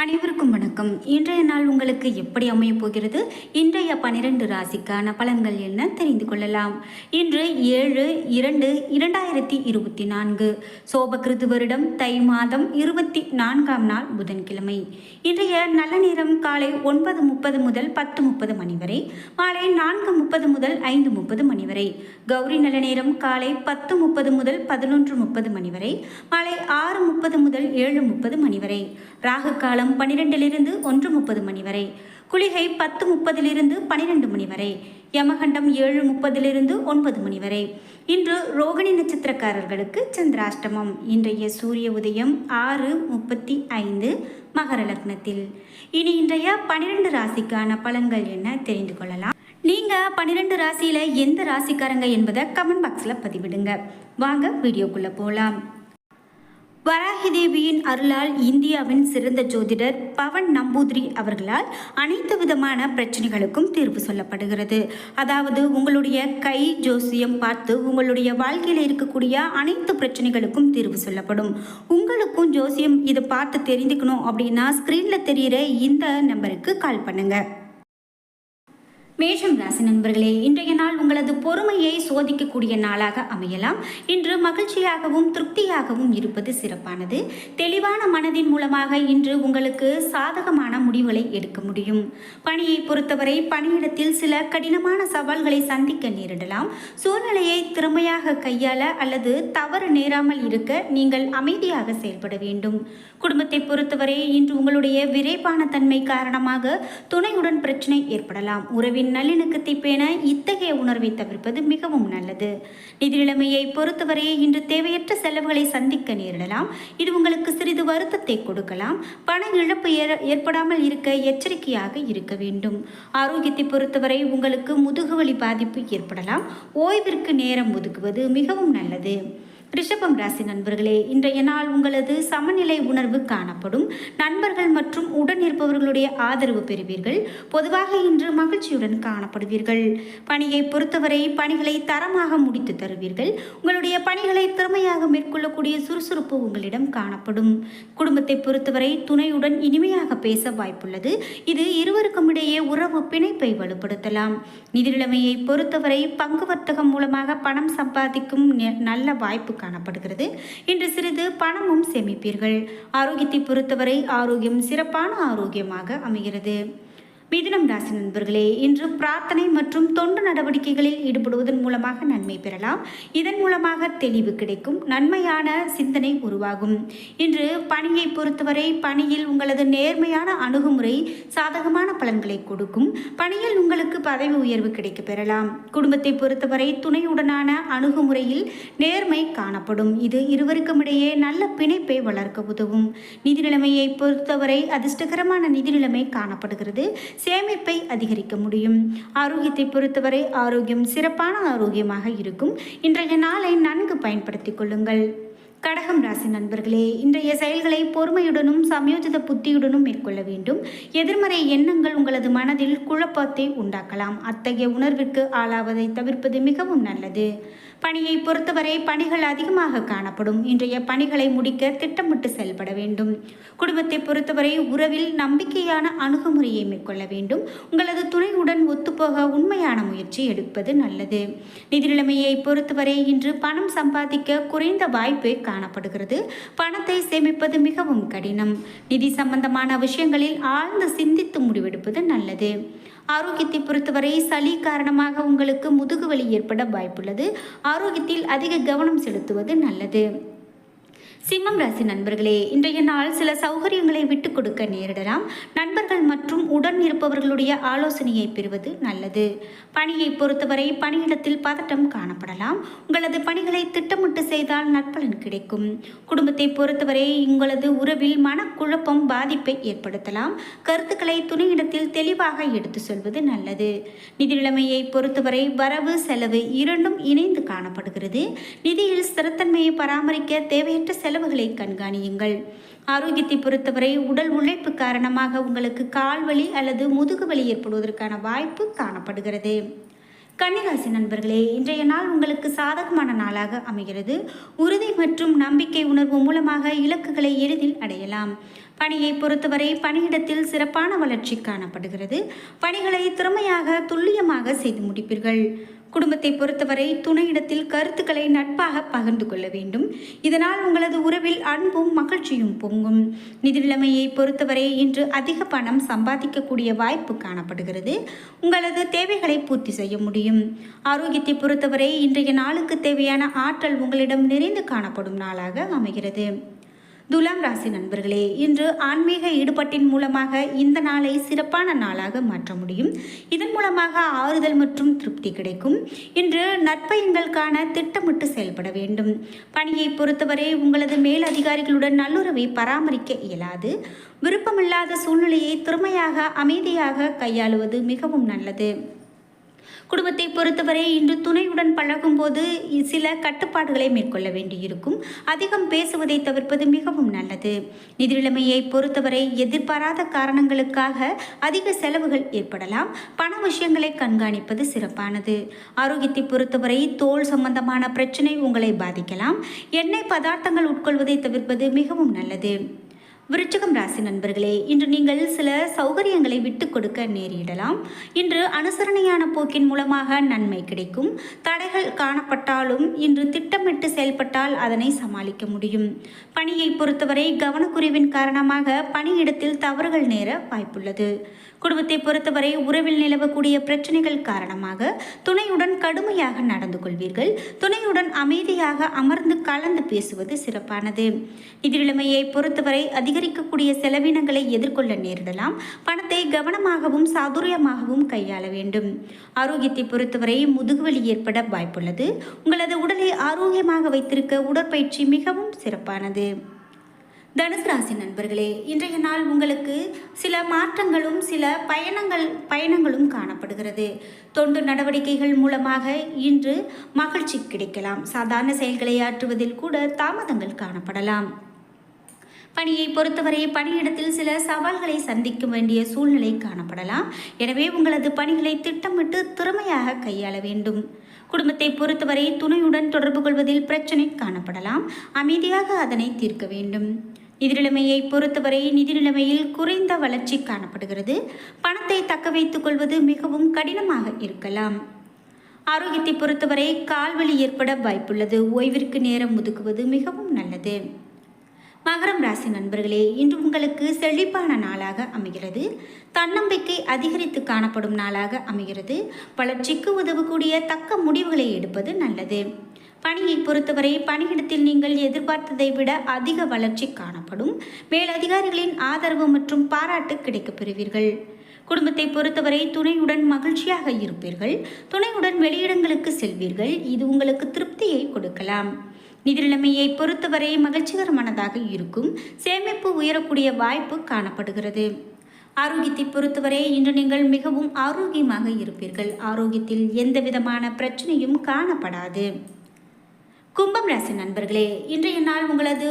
அனைவருக்கும் வணக்கம். இன்றைய நாள் உங்களுக்கு எப்படி அமையப் போகிறது? இன்றைய பனிரெண்டு ராசிக்கான பலன்கள் என்ன தெரிந்து கொள்ளலாம். இன்று ஏழு இரண்டு இரண்டாயிரத்தி இருபத்தி நான்கு. சோபகிருது வருடம் தை மாதம் இருபத்தி நான்காம் நாள் புதன்கிழமை. இன்றைய நல்ல நேரம் காலை ஒன்பது முப்பது முதல் பத்து முப்பது மணி வரை மாலை நான்கு முப்பது முதல் ஐந்து முப்பது மணி வரை கௌரி நல்ல நேரம் காலை பத்து முப்பது முதல் பதினொன்று முப்பது மணி வரை மாலை ஆறு முப்பது முதல் ஏழு முப்பது மணி வரை. ராகு காலம் பனிரெண்டிலிருந்து ஒன்று முப்பது மணி வரை. குளிகை பத்து முப்பதிலிருந்து பனிரெண்டு மணி வரை. யமகண்டம் ஏழு முப்பதிலிருந்து ஒன்பது மணி வரை. இன்று ரோகிணி நட்சத்திரக்காரர்களுக்கு சந்திராஷ்டமம். இன்றைய சூரிய உதயம் ஆறு முப்பத்தி ஐந்து மகர லக்னத்தில். இனி இன்றைய பனிரெண்டு ராசிக்கான பலன்கள் என்ன தெரிந்து கொள்ளலாம்? நீங்கள் பன்னிரெண்டு ராசியில் எந்த ராசிக்காரங்க என்பதை கமெண்ட் பாக்ஸில் பதிவிடுங்க. வாங்க வீடியோக்குள்ளே போகலாம் வராகி தேவியின் அருளால் இந்தியாவின் சிறந்த ஜோதிடர் பவன் நம்பூதிரி அவர்களால் அனைத்து விதமான பிரச்சனைகளுக்கும் தீர்வு சொல்லப்படுகிறது. அதாவது உங்களுடைய கை ஜோசியம் பார்த்து உங்களுடைய வாழ்க்கையில் இருக்கக்கூடிய அனைத்து பிரச்சனைகளுக்கும் தீர்வு சொல்லப்படும். உங்களுக்கும் ஜோசியம் இதை பார்த்து தெரிஞ்சுக்கணும் அப்படின்னா ஸ்க்ரீனில் தெரிகிற இந்த நம்பருக்கு கால் பண்ணுங்கள் மேஷம் ராசி நண்பர்களே இன்றைய நாள் உங்களது பொறுமையை சோதிக்கக்கூடிய நாளாக அமையலாம். இன்று மகிழ்ச்சியாகவும் திருப்தியாகவும் இருப்பது சிறப்பானது. தெளிவான மனதின் மூலமாக இன்று உங்களுக்கு சாதகமான முடிவுகளை எடுக்க முடியும். பணியை பொறுத்தவரை பணியிடத்தில் சில கடினமான சவால்களை சந்திக்க நேரிடலாம். சூழ்நிலையை திறமையாக கையாள அல்லது தவறு நேராமல் இருக்க நீங்கள் அமைதியாக செயல்பட வேண்டும். குடும்பத்தை பொறுத்தவரை இன்று உங்களுடைய விரைப்பான தன்மை காரணமாக துணையுடன் பிரச்சனை ஏற்படலாம். உறவின் நல்லிணக்கத்தை பேண இத்தகைய உணர்வை தவிர்ப்பது மிகவும் நல்லது. நிதி நிலைமையை பொறுத்தவரையே இன்று தேவையற்ற செலவுகளை சந்திக்க நேரிடலாம். இது உங்களுக்கு சிறிது வருத்தத்தை கொடுக்கலாம். பண இழப்பு ஏற்படாமல் இருக்க எச்சரிக்கையாக இருக்க வேண்டும். ஆரோக்கியத்தை பொறுத்தவரை உங்களுக்கு முதுகுவலி பாதிப்பு ஏற்படலாம். ஓய்விற்கு நேரம் ஒதுக்குவது மிகவும் நல்லது. ரிஷபம் ராசி நண்பர்களே இன்றைய நாள் உங்களது சமநிலை உணர்வு காணப்படும். நண்பர்கள் மற்றும் உடன் இருப்பவர்களுடைய ஆதரவு பெறுவீர்கள். பொதுவாக இன்று மகிழ்ச்சியுடன் காணப்படுவீர்கள். பணியை பொறுத்தவரை பணிகளை தரமாக முடித்து தருவீர்கள். உங்களுடைய பணிகளை திறமையாக மேற்கொள்ளக்கூடிய சுறுசுறுப்பு உங்களிடம் காணப்படும். குடும்பத்தை பொறுத்தவரை துணையுடன் இனிமையாக பேச வாய்ப்புள்ளது. இது இருவருக்கும் இடையே உறவு பிணைப்பை வலுப்படுத்தலாம். நிதி நிலைமையை பொறுத்தவரை பங்கு வர்த்தகம் மூலமாக பணம் சம்பாதிக்கும் நெ- நல்ல வாய்ப்பு காணப்படுகிறது. இன்று சிறிது பணமும் சேமிப்பீர்கள். ஆரோக்கியத்தை பொறுத்தவரை ஆரோக்கியம் சிறப்பான ஆரோக்கியமாக அமைகிறது. மிதுனம் ராசி நண்பர்களே இன்று பிரார்த்தனை மற்றும் தொண்டு நடவடிக்கைகளில் ஈடுபடுவதன் மூலமாக நன்மை பெறலாம். இதன் மூலமாக தெளிவு கிடைக்கும் நன்மையான சிந்தனை உருவாகும். இன்று பணியை பொறுத்தவரை பணியில் உங்களது நேர்மையான அணுகுமுறை சாதகமான பலன்களை கொடுக்கும். பணியில் உங்களுக்கு பதவி உயர்வு கிடைக்க பெறலாம். குடும்பத்தை பொறுத்தவரை துணையுடனான அணுகுமுறையில் நேர்மை காணப்படும். இது இருவருக்கும் இடையே நல்ல பிணைப்பை வளர்க்க உதவும். நிதி நிலைமையை பொறுத்தவரை அதிர்ஷ்டகரமான நிதி நிலைமை காணப்படுகிறது. சேமிப்பை அதிகரிக்க முடியும். ஆரோக்கியத்தை பொறுத்தவரை ஆரோக்கியம் சிறப்பான ஆரோக்கியமாக இருக்கும். இன்றைய நாளை நன்கு பயன்படுத்திக் கொள்ளுங்கள். கடகம் ராசி நண்பர்களே இன்றைய செயல்களை பொறுமையுடனும் சமயோஜித புத்தியுடனும் மேற்கொள்ள வேண்டும். எதிர்மறை எண்ணங்கள் உங்களது மனதில் குழப்பத்தை உண்டாக்கலாம். அத்தகைய உணர்விற்கு ஆளாவதை தவிர்ப்பது மிகவும் நல்லது. பணியை பொறுத்தவரை பணிகள் அதிகமாக காணப்படும். இன்றைய பணிகளை முடிக்க திட்டமிட்டு செயல்பட வேண்டும். குடும்பத்தை பொறுத்தவரை உறவில் நம்பிக்கையான அணுகுமுறையை மேற்கொள்ள வேண்டும். உங்களது துணையுடன் ஒத்துப்போக உண்மையான முயற்சி எடுப்பது நல்லது. நிதி நிலைமையை பொறுத்தவரை இன்று பணம் சம்பாதிக்க குறைந்த வாய்ப்பே காணப்படுகிறது. பணத்தை சேமிப்பது மிகவும் கடினம். நிதி சம்பந்தமான விஷயங்களில் ஆழ்ந்து சிந்தித்து முடிவெடுப்பது நல்லது. ஆரோக்கியத்தை பொறுத்தவரை சளி காரணமாக உங்களுக்கு முதுகுவலி ஏற்பட வாய்ப்புள்ளது. ஆரோக்கியத்தில் அதிக கவனம் செலுத்துவது நல்லது. சிம்மம் ராசி நண்பர்களே இன்றைய நாள் சில சௌகரியங்களை விட்டு கொடுக்க நேரிடலாம். நண்பர்கள் மற்றும் உடன் இருப்பவர்களுடைய ஆலோசனையை பெறுவது நல்லது. பணியை பொறுத்தவரை பணியிடத்தில் பதட்டம் காணப்படலாம். உங்களது பணிகளை திட்டமிட்டு செய்தால் நற்பலன் கிடைக்கும். குடும்பத்தை பொறுத்தவரை உங்களது உறவில் மனக்குழப்பம் பாதிப்பை ஏற்படுத்தலாம். கருத்துக்களை துணையிடத்தில் தெளிவாக எடுத்து சொல்வது நல்லது. நிதி நிலைமையை பொறுத்தவரை வரவு செலவு இரண்டும் இணைந்து காணப்படுகிறது. நிதியில் ஸ்திரத்தன்மையை பராமரிக்க தேவையற்ற செலவுகளை கண்காணியுங்கள். ஆரோக்கியத்தை பொறுத்தவரை உடல் உழைப்பு காரணமாக உங்களுக்கு கால் வலி அல்லது முதுகு வலி ஏற்படுவதற்கான வாய்ப்பு காணப்படுகிறது. கன்னிராசி நண்பர்களே இன்றைய நாள் உங்களுக்கு சாதகமான நாளாக அமைகிறது. உறுதி மற்றும் நம்பிக்கை உணர்வு மூலமாக இலக்குகளை எளிதில் அடையலாம். பணியை பொறுத்தவரை பணியிடத்தில் சிறப்பான வளர்ச்சி காணப்படுகிறது. பணிகளை திறமையாக துல்லியமாக செய்து முடிப்பீர்கள். குடும்பத்தை பொறுத்தவரை துணையிடத்தில் கருத்துக்களை நட்பாக பகிர்ந்து கொள்ள வேண்டும். இதனால் உங்களது உறவில் அன்பும் மகிழ்ச்சியும் பொங்கும். நிதி நிலைமையை பொறுத்தவரை இன்று அதிக பணம் சம்பாதிக்கக்கூடிய வாய்ப்பு காணப்படுகிறது. உங்களது தேவைகளை பூர்த்தி செய்ய முடியும். ஆரோக்கியத்தை பொறுத்தவரை இன்றைய நாளுக்கு தேவையான ஆற்றல் உங்களிடம் நிறைந்து காணப்படும் நாளாக அமைகிறது. துலாம் ராசி நண்பர்களே இன்று ஆன்மீக ஈடுபாட்டின் மூலமாக இந்த நாளை சிறப்பான நாளாக மாற்ற முடியும். இதன் மூலமாக ஆறுதல் மற்றும் திருப்தி கிடைக்கும். இன்று நற்பயன்களுக்கான திட்டமிட்டு செயல்பட வேண்டும். பணியை பொறுத்தவரை உங்களது மேலதிகாரிகளுடன் நல்லுறவை பராமரிக்க இயலாது. விருப்பமில்லாத சூழ்நிலையை திறமையாக அமைதியாக கையாளுவது மிகவும் நல்லது. குடும்பத்தை பொறுத்தவரை இன்று துணையுடன் பழகும்போது சில கட்டுப்பாடுகளை மேற்கொள்ள வேண்டியிருக்கும். அதிகம் பேசுவதை தவிர்ப்பது மிகவும் நல்லது. நிதிநிலைமையை பொறுத்தவரை எதிர்பாராத காரணங்களுக்காக அதிக செலவுகள் ஏற்படலாம். பண விஷயங்களை கண்காணிப்பது சிறப்பானது. ஆரோக்கியத்தை பொறுத்தவரை தோல் சம்பந்தமான பிரச்சனை உங்களை பாதிக்கலாம். எண்ணெய் பதார்த்தங்கள் உட்கொள்வதை தவிர்ப்பது மிகவும் நல்லது. விருச்சகம் ராசி நண்பர்களே இன்று நீங்கள் சில சௌகரியங்களை விட்டு கொடுக்க நேரிடலாம். இன்று அனுசரணையான போக்கின் மூலமாக நன்மை கிடைக்கும். தடைகள் காணப்பட்டாலும் இன்று திட்டமிட்டு செயல்பட்டால் அதனை சமாளிக்க முடியும். பணியை பொறுத்தவரை கவனக்குறைவின் காரணமாக பணியிடத்தில் தவறுகள் நேர வாய்ப்புள்ளது. குடும்பத்தை பொறுத்தவரை உறவில் நிலவக்கூடிய பிரச்சனைகள் காரணமாக துணையுடன் கடுமையாக நடந்து கொள்வீர்கள். துணையுடன் அமைதியாக அமர்ந்து கலந்து பேசுவது சிறப்பானது. நிதி நிலைமையை பொறுத்தவரை அதிகரிக்கக்கூடிய செலவினங்களை எதிர்கொள்ள நேரிடலாம். பணத்தை கவனமாகவும் சாதுரியமாகவும் கையாள வேண்டும். ஆரோக்கியத்தை பொறுத்தவரை முதுகுவலி ஏற்பட வாய்ப்புள்ளது. உங்களது உடலை ஆரோக்கியமாக வைத்திருக்க உடற்பயிற்சி மிகவும் சிறப்பானது. தனுசு ராசி நண்பர்களே இன்றைய நாள் உங்களுக்கு சில மாற்றங்களும் சில பயணங்கள் பயணங்களும் காணப்படுகிறது. தொண்டு நடவடிக்கைகள் மூலமாக இன்று மகிழ்ச்சி கிடைக்கலாம். சாதாரண செயல்களை ஆற்றுவதில் கூட தாமதங்கள் காணப்படலாம். பணியை பொறுத்தவரை பணியிடத்தில் சில சவால்களை சந்திக்க வேண்டிய சூழ்நிலை காணப்படலாம். எனவே உங்களது பணிகளை திட்டமிட்டு திறமையாக கையாள வேண்டும். குடும்பத்தை பொறுத்தவரை துணையுடன் தொடர்பு கொள்வதில் பிரச்சனை காணப்படலாம். அமைதியாக அதனை தீர்க்க வேண்டும். நிதி நிலைமையை பொறுத்தவரை நிதி நிலைமையில் குறைந்த வளர்ச்சி காணப்படுகிறது. பணத்தை தக்க வைத்துக் கொள்வது மிகவும் கடினமாக இருக்கலாம். ஆரோக்கியத்தை பொறுத்தவரை கால்வலி ஏற்பட வாய்ப்புள்ளது. ஓய்விற்கு நேரம் ஒதுக்குவது மிகவும் நல்லது. மகரம் ராசி நண்பர்களே இன்று உங்களுக்கு செழிப்பான நாளாக அமைகிறது. தன்னம்பிக்கை அதிகரித்து காணப்படும் நாளாக அமைகிறது. வளர்ச்சிக்கு உதவக்கூடிய தக்க முடிவுகளை எடுப்பது நல்லது. பணியை பொறுத்தவரை பணியிடத்தில் நீங்கள் எதிர்பார்த்ததை விட அதிக வளர்ச்சி காணப்படும். மேலதிகாரிகளின் ஆதரவு மற்றும் பாராட்டு கிடைக்கப் பெறுவீர்கள் குடும்பத்தை பொறுத்தவரை துணையுடன் மகிழ்ச்சியாக இருப்பீர்கள். துணையுடன் வெளியிடங்களுக்கு செல்வீர்கள். இது உங்களுக்கு திருப்தியை கொடுக்கலாம். நிதி நிலைமையை பொறுத்தவரை மகிழ்ச்சிகரமானதாக இருக்கும். சேமிப்பு உயரக்கூடிய வாய்ப்பு காணப்படுகிறது. ஆரோக்கியத்தை பொறுத்தவரை இன்று நீங்கள் மிகவும் ஆரோக்கியமாக இருப்பீர்கள். ஆரோக்கியத்தில் எந்த விதமான பிரச்சனையும் காணப்படாது. கும்பம் ராசி நண்பர்களே இன்றைய நாள் உங்களது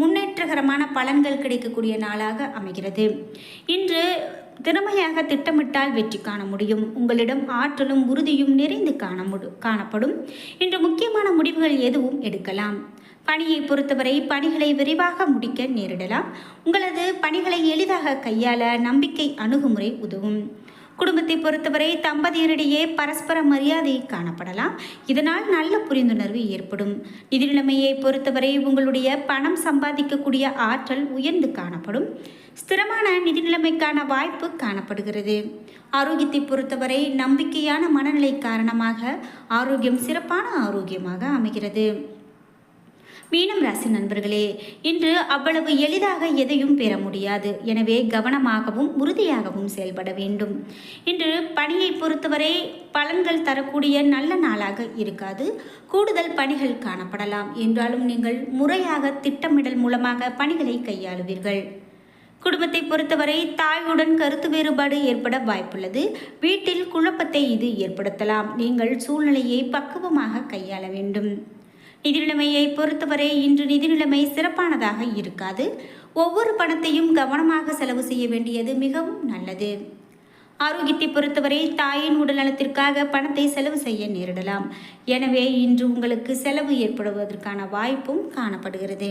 முன்னேற்றகரமான பலன்கள் கிடைக்கக்கூடிய நாளாக அமைகிறது. இன்று திறமையாக திட்டமிட்டால் வெற்றி காண முடியும். உங்களிடம் ஆற்றலும் உறுதியும் நிறைந்து காண முடி காணப்படும். இன்று முக்கியமான முடிவுகள் எதுவும் எடுக்கலாம். பணியை பொறுத்தவரை பணிகளை விரைவாக முடிக்க நேரிடலாம். உங்களது பணிகளை எளிதாக கையாள நம்பிக்கை அணுகுமுறை உதவும். குடும்பத்தை பொறுத்தவரை தம்பதியரிடையே பரஸ்பர மரியாதை காணப்படலாம். இதனால் நல்ல புரிந்துணர்வு ஏற்படும். நிதி நிலைமையை பொறுத்தவரை உங்களுடைய பணம் சம்பாதிக்கக்கூடிய ஆற்றல் உயர்ந்து காணப்படும். ஸ்திரமான நிதி நிலைமைக்கான வாய்ப்பு காணப்படுகிறது. ஆரோக்கியத்தை பொறுத்தவரை நம்பிக்கையான மனநிலை காரணமாக ஆரோக்கியம் சிறப்பான ஆரோக்கியமாக அமைகிறது. மீனம் ராசி நண்பர்களே இன்று அவ்வளவு எளிதாக எதையும் பெற முடியாது. எனவே கவனமாகவும் உறுதியாகவும் செயல்பட வேண்டும். இன்று பணியை பொறுத்தவரை பலன்கள் தரக்கூடிய நல்ல நாளாக இருக்காது. கூடுதல் பணிகள் காணப்படலாம். என்றாலும் நீங்கள் முறையாக திட்டமிடல் மூலமாக பணிகளை கையாளுவீர்கள். குடும்பத்தை பொறுத்தவரை தாயுடன் கருத்து வேறுபாடு ஏற்பட வாய்ப்புள்ளது. வீட்டில் குழப்பத்தை இது ஏற்படுத்தலாம். நீங்கள் சூழ்நிலையை பக்குவமாக கையாள வேண்டும். நிதி நிலைமையை பொறுத்தவரை இன்று நிதி நிலைமை சிறப்பானதாக இருக்காது. ஒவ்வொரு பணத்தையும் கவனமாக செலவு செய்ய வேண்டியது மிகவும் நல்லது. ஆரோக்கியத்தை பொறுத்தவரை தாயின் உடல் நலத்திற்காக பணத்தை செலவு செய்ய நேரிடலாம். எனவே இன்று உங்களுக்கு செலவு ஏற்படுவதற்கான வாய்ப்பும் காணப்படுகிறது.